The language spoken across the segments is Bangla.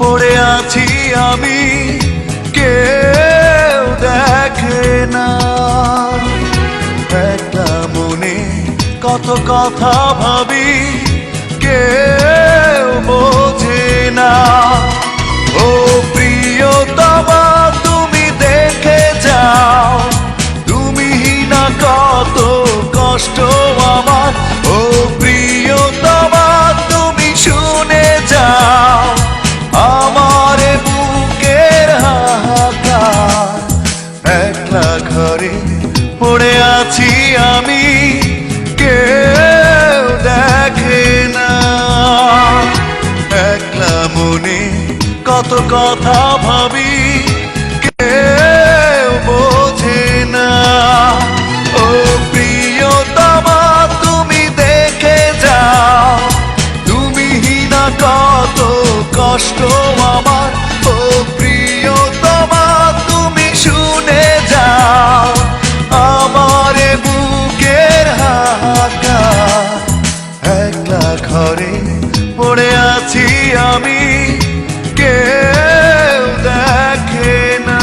পড়ে আছি আমি, কেউ দেখে না। একটা মনে কত কথা ভাবি, কেউ বোঝে না। ও প্রিয়তমা, তুমি দেখে যাও, তুমি না কত কষ্ট কথা ভাবি, কেউ বোঝে না। ও প্রিয়তমা, তুমি দেখে যাও। তুমি না কত কষ্ট আমার। ও প্রিয়তমা, তুমি শুনে যাও। আমার বুকের হাহাকার। একলা ঘরে পড়ে আছি আমি। কেউ দেখে না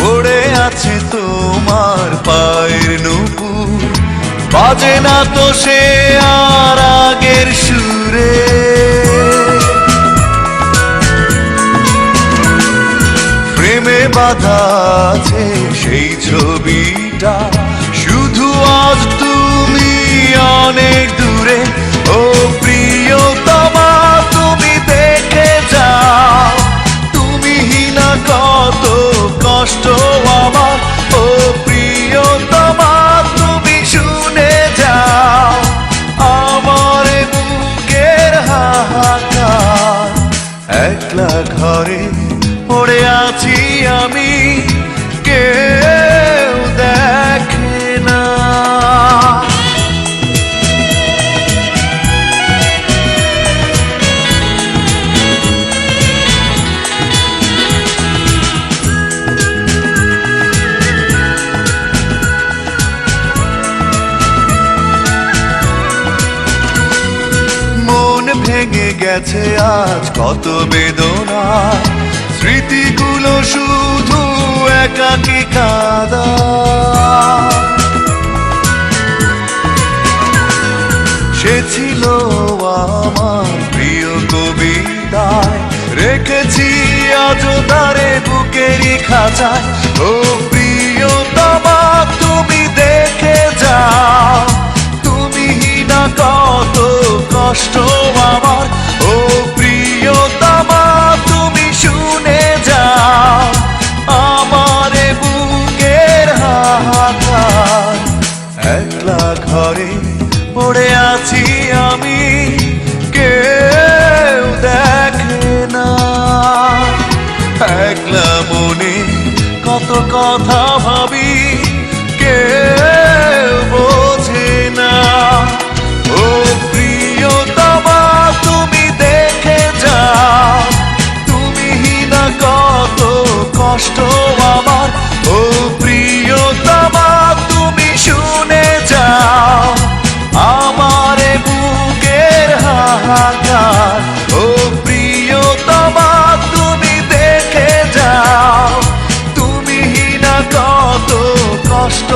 পড়ে আছে তোমার নুপুর বাজে না তো সে আর আগের সুরে। প্রেমে বাধা আছে সেই ছবিটা, শুধু আজ তুমি অনেক দূরে। একলা ঘরে পড়ে আছি আমি। ভেঙে গেছে আজ, কত বেদনা। স্মৃতিগুলো শুধু একাকি কাদা। সে ছিল আমার প্রিয় কবিতায়। রেখেছি আজ তারে বুকেরই খাঁচায়। ও একলা ঘরে পড়ে আছি আমি। কেউ দেখে না। একলা মনে কত কথা ভাবি হাহাকার ও প্রিয়তমা তুমি দেখে যাও। তুমি না কত কষ্ট